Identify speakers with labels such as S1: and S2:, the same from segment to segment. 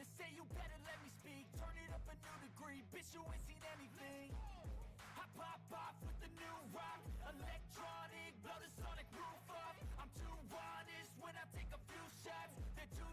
S1: to say, you better let me speak. Turn it up a new degree, bitch, you ain't seen anything. I pop off with the new rock, electronic, blow the sonic roof up. I'm too honest when I take a few shots. They're too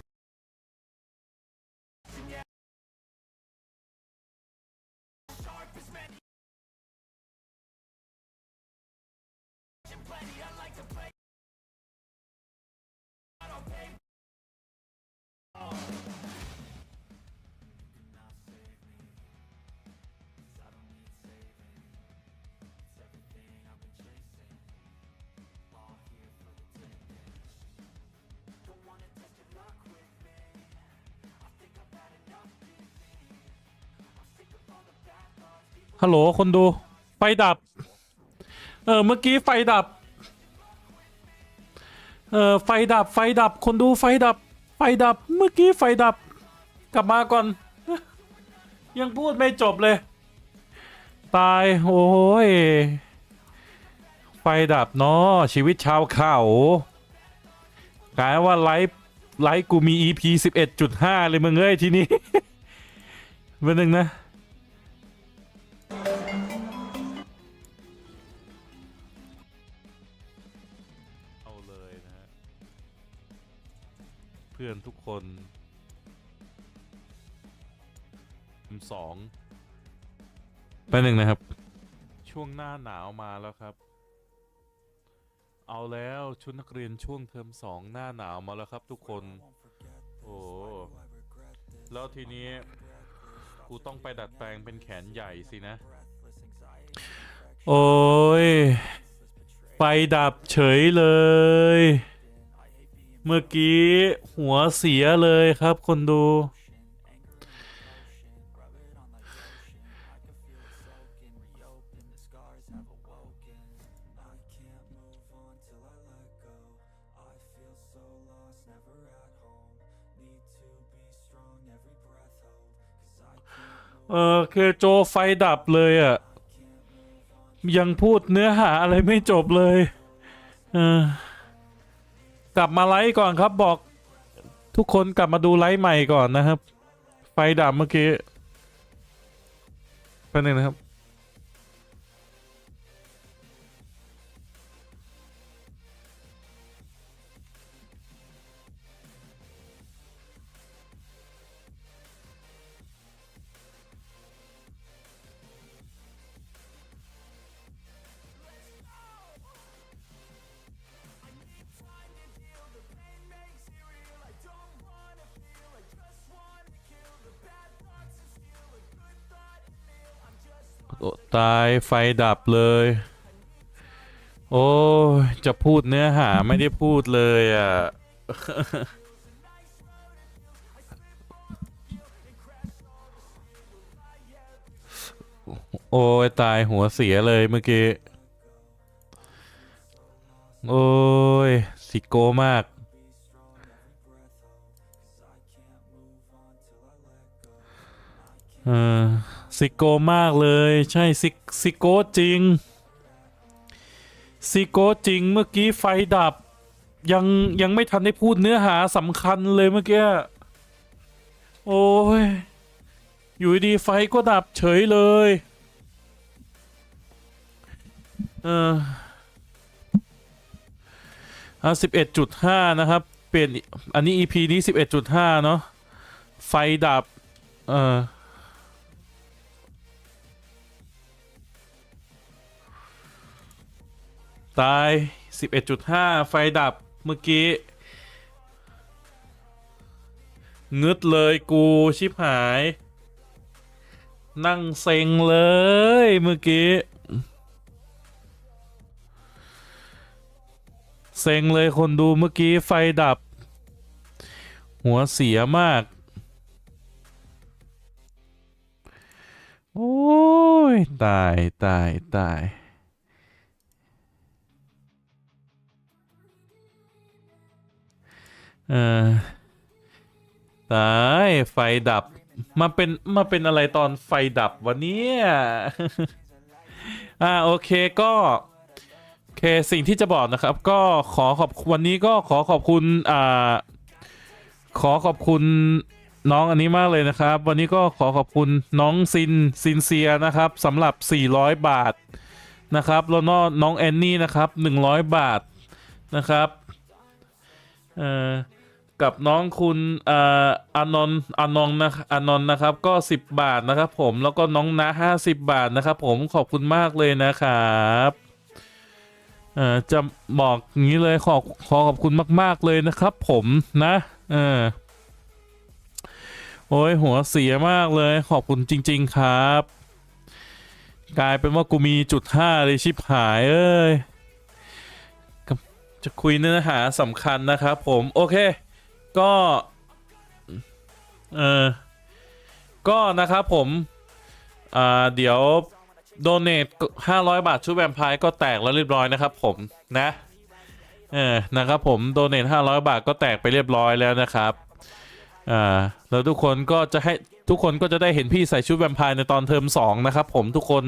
S2: ฮัลโหลคนดู ไฟดับ เออเมื่อกี้ไฟดับ เออไฟดับไฟดับ คนดูไฟดับ ไฟดับ เมื่อกี้ไฟดับ กลับมาก่อน ยังพูดไม่จบเลย ตายโอ้ยไฟดับเนาะชีวิตชาวเขากลายว่าไลฟ์ไลฟ์กูมี EP 11.5 เลยมึงเอ้ยทีนี้เป็นหนึ่งนะ พื่อนทุกคนสองไปหนึ่งนะครับ ช่วงหน้าหนาวมาแล้วครับ เอาแล้วชุดนักเรียนช่วงเทอมสองหน้าหนาวมาแล้วครับทุกคน โอ้แล้วทีนี้กูต้องไปดัดแปลงเป็นแขนใหญ่สินะ โอ้ย ไฟดับเฉยเลย เมื่อกี้หัวเสียเลยครับคนดู เออคือโจไฟดับเลยอะ่ะ ยังพูดเนื้อหาอะไรไม่จบเลย เออ กลับมาไลฟ์ก่อนครับบอก ทุกคนกลับมาดูไลฟ์ใหม่ก่อนนะครับ ไฟดับเมื่อกี้แป๊บนึงนะครับ ตายไฟดับเลย โอ้จะพูดเนื้อหาไม่ได้พูดเลยอะ โอ้ยตายหัวเสียเลยเมื่อกี้ โอ้ย สิโกมากเออ ซิโกมากเลย ใช่ซิซิโกจริง ซิโกจริงเมื่อกี้ไฟดับ ยังยังไม่ทันได้พูดเนื้อหาสำคัญเลยเมื่อกี้ โอ้ย อยู่ดีไฟก็ดับเฉยเลย เอออะสิบเอ็ดจุดห้านะครับ เปลี่ยน อันนี้ EP นี้สิบเอ็ดจุดห้าเนาะ ไฟดับ เออ ตาย 11.5 ไฟดับเมื่อกี้งึดเลยกูชิบหาย นั่งเซ็งเลยเมื่อกี้เซ็งเลยคนดูเมื่อกี้ไฟดับ หัวเสียมาก โอ้ย ตายตายตาย เออตายไฟดับ มาเป็นมาเป็นอะไรตอนไฟดับวันนี้อ่าโอเคก็โอเคสิ่งที่จะบอกนะครับ ก็ขอขอบวันนี้ก็ขอขอบคุณอ่าขอขอบคุณน้องอันนี้มากเลยนะครับ วันนี้ก็ขอขอบคุณน้องซินซินเซียนะครับสำหรับ 400 บาทนะครับแล้วก็น้องแอนนี่นะครับ 100 บาทนะครับเอ่อ กับน้องคุณอ่ออานนท์อานนท์นะอานนท์นะครับ ก็ 10 บาทนะครับ ผมแล้วก็น้องนะ50 บาทนะครับ ผมขอบคุณมากเลยนะครับเอ่อจะบอกอย่างนี้เลยขอขอขอบคุณมาก ๆเลยนะครับ ผมนะเออโอ้ยหัวเสียมากเลย ขอบคุณจริง ๆครับ กลายเป็นว่ากูมีจุดห้าเลยชิบหายเอ้ยจะคุยเนื้อหาสำคัญนะครับผม โอเค ก็ เออก็นะครับผม อ่า เดี๋ยวโดเนท500บาทชุดแวมไพร์ก็แตกแล้วเรียบร้อยนะครับผมนะ เออ นะครับผมโดเนท500บาทก็แตกไปเรียบร้อยแล้วนะครับ อ่า แล้วทุกคนก็จะให้ทุกคนก็จะได้เห็นพี่ใส่ชุดแวมไพร์ในตอนเทอม2นะครับผมทุกคน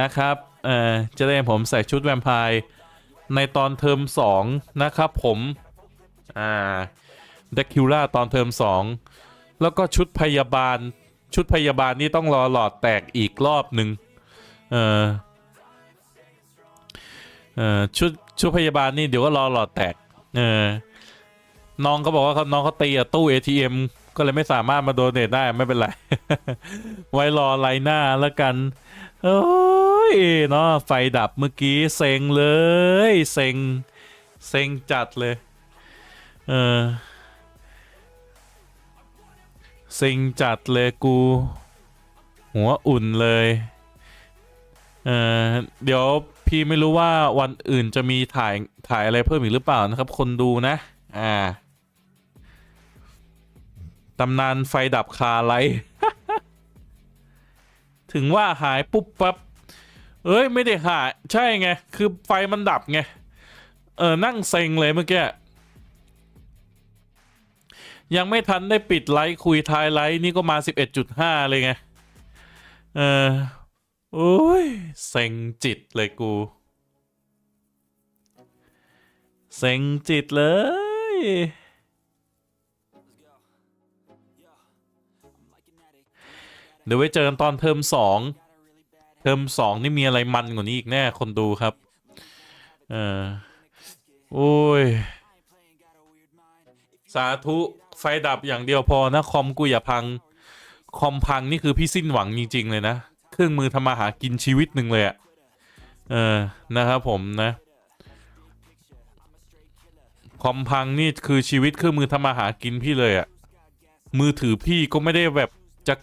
S2: นะครับ เออจะได้เห็นผมใส่ชุดแวมไพร์ในตอนเทอม2นะครับผม อ่า เดคิวล่าตอนเทอม2 แล้วก็ชุดพยาบาล ชุดพยาบาลนี่ต้องรอหลอดแตกอีกรอบหนึ่งเออเออชุดชุดพยาบาลนี่เดี๋ยวก็รอหลอดแตกเออน้องเขาบอกว่าเขาน้องเขาตีตู้ ATM ก็เลยไม่สามารถมาโดเนทได้ไม่เป็นไร ไว้รอไลน์หน้าแล้วกันโอ้ยเนาะไฟดับเมื่อกี้เซ็งเลย เซ็ง เซ็งจัดเลย เออ ซ็งจัดเลยกู หัวอุ่นเลย เออเดี๋ยวพี่ไม่รู้ว่าวันอื่นจะมีถ่ายถ่ายอะไรเพิ่มอีกหรือเปล่านะครับ คนดูนะ อ่าตำนานไฟดับคาไลถึงว่าหายปุ๊บปั๊บ เอ้ย ไม่ได้หาย ใช่ไง คือไฟมันดับไง เออ นั่งเซ็งเลยเมื่อกี้ ยังไม่ทันได้ปิดไลท์คุยทายไลท์นี่ก็มา 11.5 เลยไง เออโอ้ยเซ็งจิตเลยกู เซ็งจิตเลย เดี๋ยวไว้เจอกันตอนเทอมสองเทอมสองนี่มีอะไรมันกว่านี้อีกแน่คนดูครับ เออโอ้ย สาธุ ไฟดับอย่างเดียวพอนะคอมกูอย่าพัง คอมพังนี่คือพี่สิ้นหวังจริง ๆ เลยนะ เครื่องมือทำมาหากินชีวิตหนึ่งเลยอะเออนะครับผมนะคอมพังนี่คือชีวิตเครื่องมือทำมาหากินพี่เลยอะมือถือพี่ก็ไม่ได้แบบจะ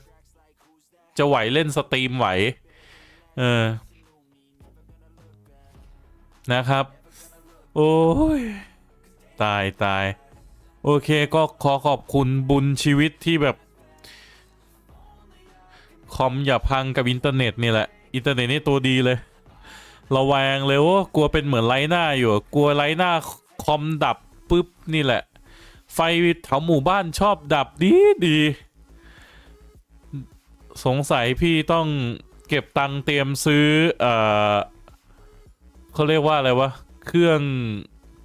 S2: จะไหวเล่นสตรีมไหว เออ นะครับ โอ้ย ตายตาย โอเคก็ขอขอบคุณบุญชีวิตที่แบบ คอมอย่าพังกับอินเทอร์เน็ตนี่แหละ อินเทอร์เน็ตนี่ตัวดีเลย ระแวงเลยว่ากลัวเป็นเหมือนไลน์หน้าอยู่ กลัวไลน์หน้าคอมดับปุ๊บนี่แหละ ไฟแถวหมู่บ้านชอบดับดีดี สงสัยพี่ต้องเก็บตังเตรียมซื้อ เอ่อเขาเรียกว่าอะไรวะ เครื่อง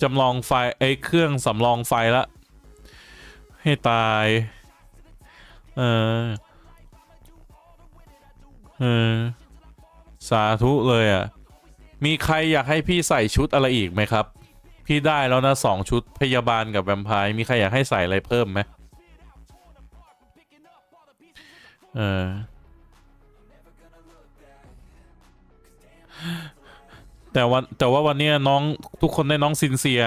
S2: จำลองไฟไอ้เครื่องสำรองไฟละ ให้ตาย เออ เออ สาธุเลยอะ มีใครอยากให้พี่ใส่ชุดอะไรอีกไหมครับ พี่ได้แล้วนะสองชุดพยาบาลกับแวมไพร์มีใครอยากให้ใส่อะไรเพิ่มไหมเออ แต่วันแต่ว่าวันนี้น้องทุกคนได้น้องซินเซีย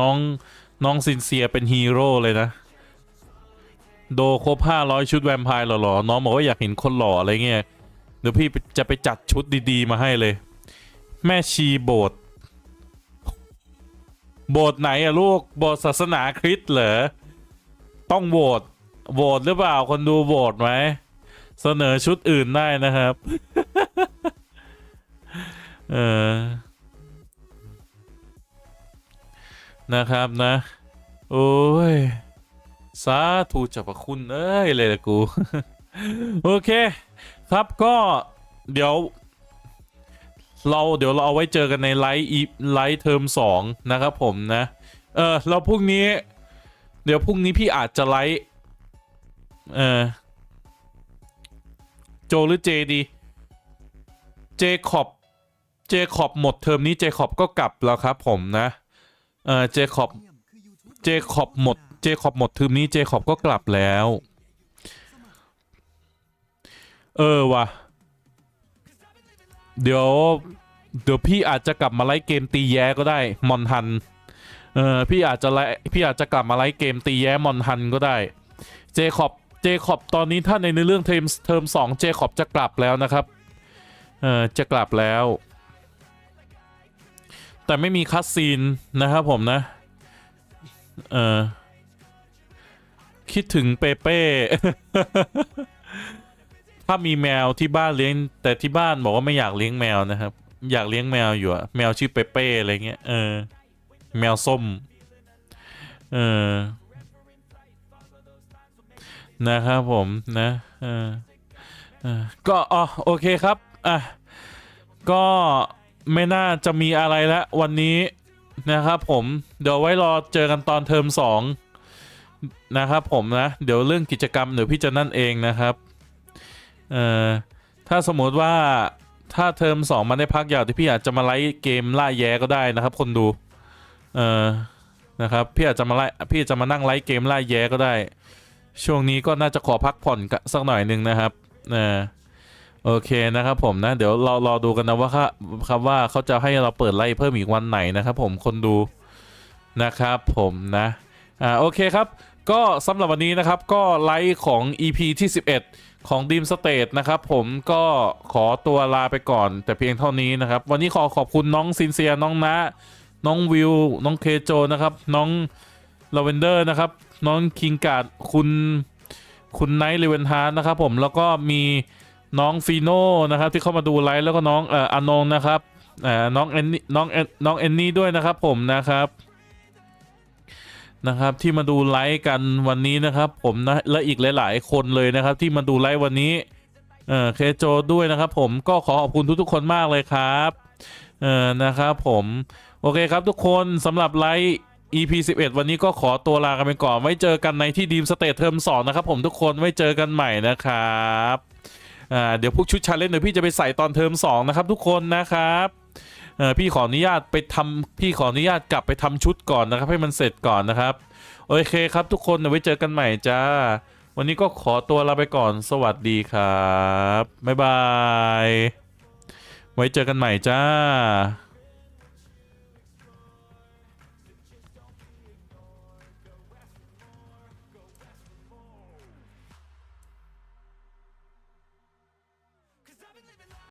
S2: น้องน้องซินเซียเป็นฮีโร่เลยนะ โดครบห้าร้อยชุดแวมไพร์หล่อๆ น้องบอกว่าอยากเห็นคนหล่ออะไรเงี้ย เดี๋ยวพี่จะไปจัดชุดดีๆ มาให้เลย แม่ชีโบสถ์โบสถ์ไหนอะลูก โบสถ์ศาสนาคริสต์เหรอ ต้องโหวต โหวตหรือเปล่า คนดูโหวตไหม เสนอชุดอื่นได้นะครับ เออ นะครับนะ โอ้ย สาธุเจับพระคุณ เอ้ย เลยละกู โอเค ครับก็เดี๋ยว เราเดี๋ยวเราเอาไว้เจอกันในไลฟ์อีไลฟ์เทอมสองนะครับผมนะ เออเราพรุ่งนี้ เดี๋ยวพรุ่งนี้พี่อาจจะไลฟ์เออโจหรือเจดี เจคอบ เจคอบหมดเทอมนี้เจคอบก็กลับแล้วครับผมนะ เออเจคอบ เจคอบหมด เจคอบหมดเทอมนี้เจคอบก็กลับแล้ว เออวะเดี๋ยวเดี๋ยวพี่อาจจะกลับมาไลฟ์เกมตีแย้ก็ได้มอนฮันเออพี่อาจจะไลฟ์พี่อาจจะกลับมาไลฟ์เกมตีแย้มอนฮันก็ได้เจคอบเจคอบตอนนี้ถ้าในเนื้อเรื่องเทอมเทอมสองเจคอบจะกลับแล้วนะครับเออจะกลับแล้ว แต่ไม่มีคัสซีนนะครับผมนะ เออ คิดถึงเปเป้ ถ้ามีแมวที่บ้านเลี้ยง แต่ที่บ้านบอกว่าไม่อยากเลี้ยงแมวนะครับ อยากเลี้ยงแมวอยู่อะแมวชื่อเปเป้อะไรเงี้ยเออ แมวส้ม เออ นะครับผมนะเออก็อ๋อโอเคครับอะก็ไม่น่าจะมีอะไรแล้ววันนี้นะครับผม เดี๋ยวไว้รอเจอกันตอนเทอมสอง นะครับผมนะ เดี๋ยวเรื่องกิจกรรมเดี๋ยวพี่จะนั่นเองนะครับเอ่อถ้าสมมติว่าถ้าเทอมสองมันได้พักยาวที่พี่อาจจะมาไลฟ์เกมล่าแย้ก็ได้นะครับ คนดูเอ่อนะครับพี่อาจจะมาไลฟ์พี่จะมานั่งไลฟ์เกมล่าแย้ก็ได้ ช่วงนี้ก็น่าจะขอพักผ่อนสักหน่อยหนึ่งนะครับเออโอเคนะครับผมนะ เดี๋ยวเรารอดูกันนะว่าครับครับว่าเขาจะให้เราเปิดไลฟ์เพิ่มอีกวันไหนนะครับ ผมคนดูนะครับผมนะอ่าโอเคครับ ก็สำหรับวันนี้นะครับก็ไลฟ์ของ EP ที่ 11 ของ Dream State นะครับผมก็ขอตัวลาไปก่อน แต่เพียงเท่านี้นะครับ วันนี้ขอขอบคุณน้องซินเซียน้องนะน้องวิว น้องเคโจนะครับ น้องลาเวนเดอร์นะครับ น้องคิงการ์ดคุณคุณไนท์เลเวนฮาร์นะครับผมแล้วก็มีน้องฟีโน่นะครับที่เข้ามาดูไลฟ์แล้วก็น้องเอ่ออานงนะครับเอ่อน้องเอนนี่น้องเอนน้องเอนนี่ด้วยนะครับผมนะครับ นะครับที่มาดูไลฟ์กันวันนี้นะครับ ผมนะและอีกหลาย ๆ คนเลยนะครับ ที่มาดูไลฟ์วันนี้เออเคโจด้วยนะครับ ผมก็ขอขอบคุณทุก ๆ คนมากเลยครับเออนะครับผมโอเคครับทุกคนสำหรับไลฟ์ EP 11 วันนี้ก็ขอตัวลากันไปก่อน ไว้เจอกันในที่ดีมสเตทเทอม2นะครับผมทุกคนไว้เจอกันใหม่นะครับอ่าเดี๋ยวพวกชุดชาเลนจ์เดี๋ยวพี่จะไปใส่ตอนเทอม2นะครับทุกคนนะครับ เออพี่ขออนุญาตไปทำพี่ขออนุญาตกลับไปทำชุดก่อนนะครับ ให้มันเสร็จก่อนนะครับ โอเคครับทุกคนไว้เจอกันใหม่จ้า วันนี้ก็ขอตัวลาไปก่อนสวัสดีครับบ๊ายบาย ไว้เจอกันใหม่จ้า